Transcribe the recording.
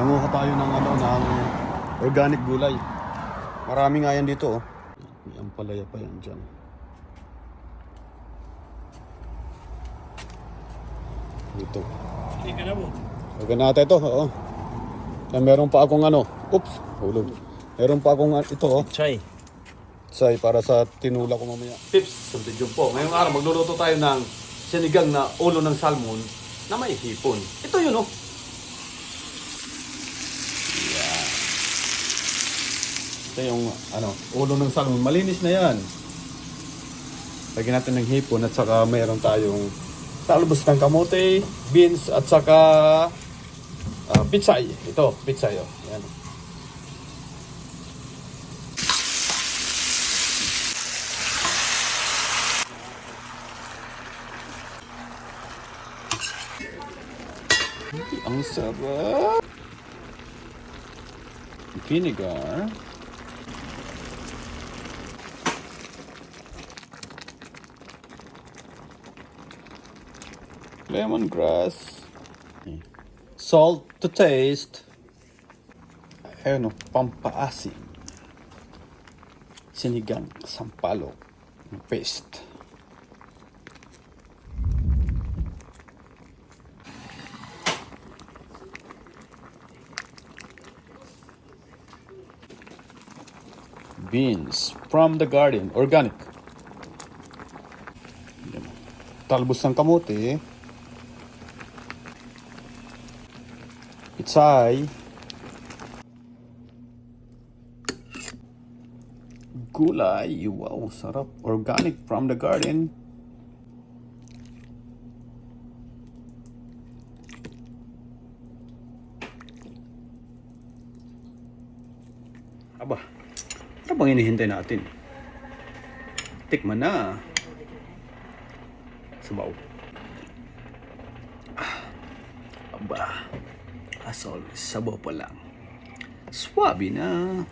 Nanguha tayo ng ano, ng organic gulay. Marami nga yan dito, oh. May ampalaya pa yan dyan. Dito. Hindi ka na mo. Huwag natin ito, oo. Yan, meron pa akong ano. Oops, hulog. Meron pa akong ah, ito, oh. Chay. Say, para sa tinula ko mamaya. Tips sa video po. Ngayong araw, magluluto tayo ng sinigang na ulo ng salmon na may hipon. Ito yun, oh. Ito yung, ano, ulo ng salmon. Malinis na yan. Lagyan natin ng hipon at saka mayroon tayong talbos ng kamote, beans at saka ah, pitsay. Ito, pitsay, oh. Yan. Ang sarap. Vinegar. Lemongrass. Salt to taste. Ayun o, pampaasim. Sinigang sampalok. Paste. Beans from the garden, organic. Talbos ng kamote. Itsay. Gulay. Wow, sarap. Organic from the garden. Aba, ano bang hinihintay natin? Tikman na. Sabaw. Ah, aba, as always, sabaw pa lang. Swabe na.